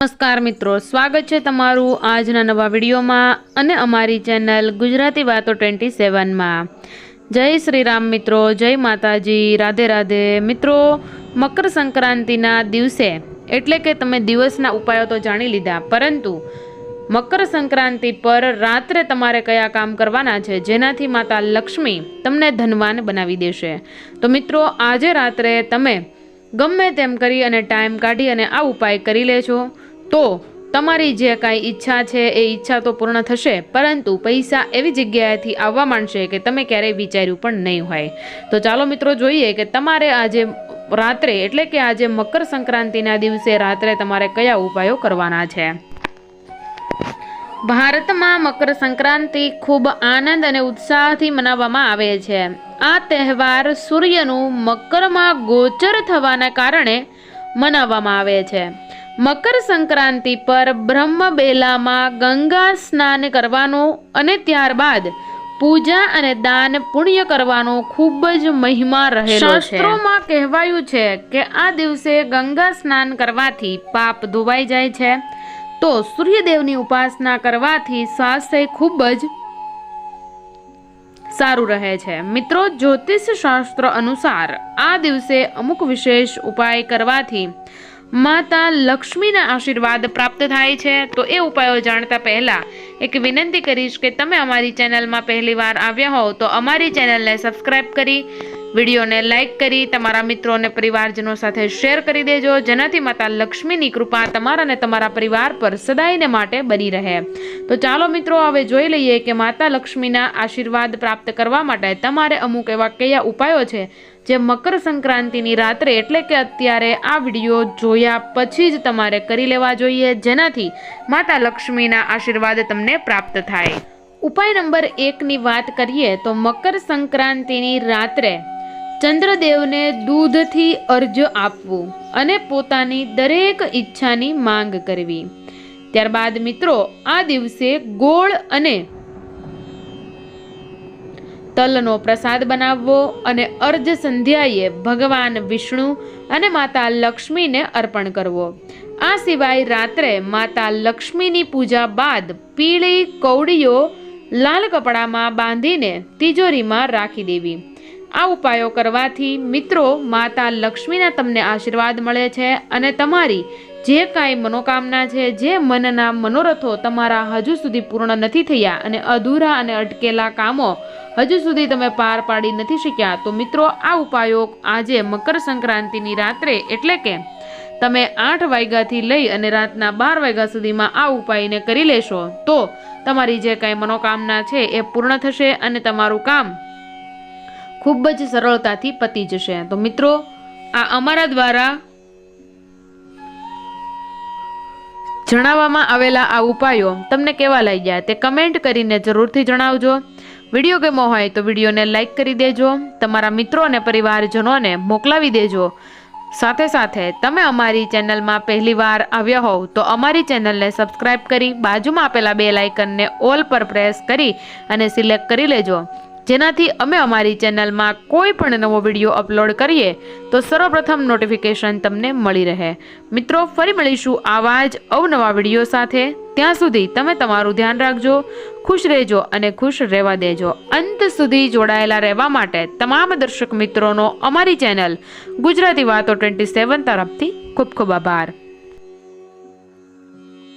નમસ્કાર મિત્રો, સ્વાગત છે તમારું આજના નવા વિડીયોમાં અને અમારી ચેનલ ગુજરાતી વાતો ટ્વેન્ટી સેવનમાં. જય શ્રી રામ મિત્રો, જય માતાજી, રાધે રાધે. મિત્રો, મકર સંક્રાંતિના દિવસે, એટલે કે તમે દિવસના ઉપાયો તો જાણી લીધા, પરંતુ મકર સંક્રાંતિ પર રાત્રે તમારે કયા કામ કરવાના છે? જેનાથી માતા લક્ષ્મી તમને ધનવાન બનાવી દેશે. તો મિત્રો, આજે રાત્રે તમે ગમે તેમ કરી અને ટાઈમ કાઢી અને આ ઉપાય કરી લેજો. તો તમારી જે કાંઈ ઈચ્છા છે એ ઈચ્છા તો પૂર્ણ થશે, પરંતુ પૈસા એવી જગ્યાએથી આવવા માંડશે કે તમે ક્યારેય વિચાર્યું પણ નહીં હોય. તો ચાલો મિત્રો જોઈએ કે તમારે આજે રાત્રે, એટલે કે આજે મકર સંક્રાંતિના દિવસે રાત્રે તમારે કયા ઉપાયો કરવાના છે? ભારતમાં મકર સંક્રાંતિ ખૂબ આનંદ અને ઉત્સાહથી મનાવવામાં આવે છે. આ તહેવાર સૂર્યનું મકરમાં ગોચર થવાના કારણે મનાવવામાં આવે છે. મકર સંક્રાંતિ પર બ્રહ્મબેલામાં ગંગા સ્નાન કરવાનું અને ત્યારબાદ પૂજા અને દાન પુણ્ય કરવાનો ખૂબ જ મહિમા રહેલો છે. શાસ્ત્રોમાં કહેવાયું છે કે આ દિવસે ગંગા સ્નાન કરવાથી પાપ ધોવાઈ જાય છે. તો સૂર્યદેવની ઉપાસના કરવાથી સ્વાસ્થ્ય ખૂબ જ સારું રહે છે. મિત્રો, જ્યોતિષ શાસ્ત્ર અનુસાર આ દિવસે અમુક વિશેષ ઉપાય કરવાથી માતા લક્ષ્મીના આશીર્વાદ પ્રાપ્ત થાય છે, તો એ ઉપાયો જાણતા પહેલા એક વિનંતી કરીશ કે તમે અમારી ચેનલમાં પહેલી વાર આવ્યા હોવ તો અમારી ચેનલને સબસ્ક્રાઇબ કરી વિડીયોને લાઇક કરી તમારા મિત્રો અને પરિવારજનો સાથે શેર કરી દેજો, જેનાથી માતા લક્ષ્મીની કૃપા તમારા અને તમારા પરિવાર પર સદાયને માટે બની રહે. તો ચાલો મિત્રો, હવે જોઈ લઈએ કે માતા લક્ષ્મીના આશીર્વાદ પ્રાપ્ત કરવા માટે તમારે અમુક એવા કયા ઉપાયો છે? જે મકર સંક્રાંતિની રાત્રે એટલે કે અત્યારે આ વીડિયો જોયા પછી જ તમારે કરી લેવા જોઈએ, જેનાથી માતા લક્ષ્મીના આશીર્વાદ તમને પ્રાપ્ત થાય. ઉપાય નંબર એકની વાત કરીએ તો મકર સંક્રાંતિની રાત્રે ચંદ્રદેવને દૂધથી અર્ઘ્ય આપવું અને પોતાની દરેક ઈચ્છાની માંગ કરવી. ત્યારબાદ મિત્રો, આ દિવસે ગોળ અને તલનો પ્રસાદ બનાવવો અને અર્ધ સંધ્યાએ ભગવાન વિષ્ણુ અને માતા લક્ષ્મીને અર્પણ કરવો. આ સિવાય રાત્રે માતા લક્ષ્મીની પૂજા બાદ પીળી કૌડીઓ લાલ કપડામાં બાંધીને તિજોરીમાં રાખી દેવી. આ ઉપાયો કરવાથી મિત્રો માતા લક્ષ્મીના તમને આશીર્વાદ મળે છે અને તમારી જે કાંઈ મનોકામના છે, જે મનના મનોરથો તમારા હજુ સુધી પૂર્ણ નથી થયા અને અધૂરા અને અટકેલા કામો હજુ સુધી તમે પાર પાડી નથી શક્યા, તો મિત્રો આ ઉપાયો આજે મકર સંક્રાંતિની રાત્રે એટલે કે તમે આઠ વાગ્યાથી લઈ અને રાતના બાર વાગ્યા સુધીમાં આ ઉપાયને કરી લેશો, તો તમારી જે કાંઈ મનોકામના છે એ પૂર્ણ થશે અને તમારું કામ ખૂબ જ સરળતાથી પતી જશે. તો મિત્રો, આ અમારા દ્વારા જણાવવામાં આવેલા આ ઉપાયો તમને કેવા લાગ્યા તે કમેન્ટ કરીને જરૂરથી જણાવજો. વીડિયો ગમો હોય તો વિડીયોને લાઇક કરી દેજો. તમારા મિત્રો અને પરિવારજનોને મોકલાવી દેજો. સાથે સાથે તમે અમારી ચેનલમાં પહેલીવાર આવ્યા હોવ તો અમારી ચેનલને સબસ્ક્રાઇબ કરી બાજુમાં આપેલા બે લાઇકનને ઓલ પર પ્રેસ કરી અને સિલેક્ટ કરી લેજો. જેનાથી અમે અમારી ચેનલમાં કોઈ પણ નવો વીડિયો અપલોડ કરીએ તો સર્વપ્રથમ નોટિફિકેશન તમને મળી રહે. મિત્રો, ફરી મળીશું આવા જ અવનવા વીડિયો સાથે. ત્યાં સુધી તમે તમારું ધ્યાન રાખજો, ખુશ રહેજો અને ખુશ રહેવા દેજો. અંત સુધી જોડાયેલા રહેવા માટે તમામ દર્શક મિત્રોનો અમારી ચેનલ ગુજરાતી વાતો ટ્વેન્ટી સેવન તરફથી ખૂબ ખૂબ આભાર.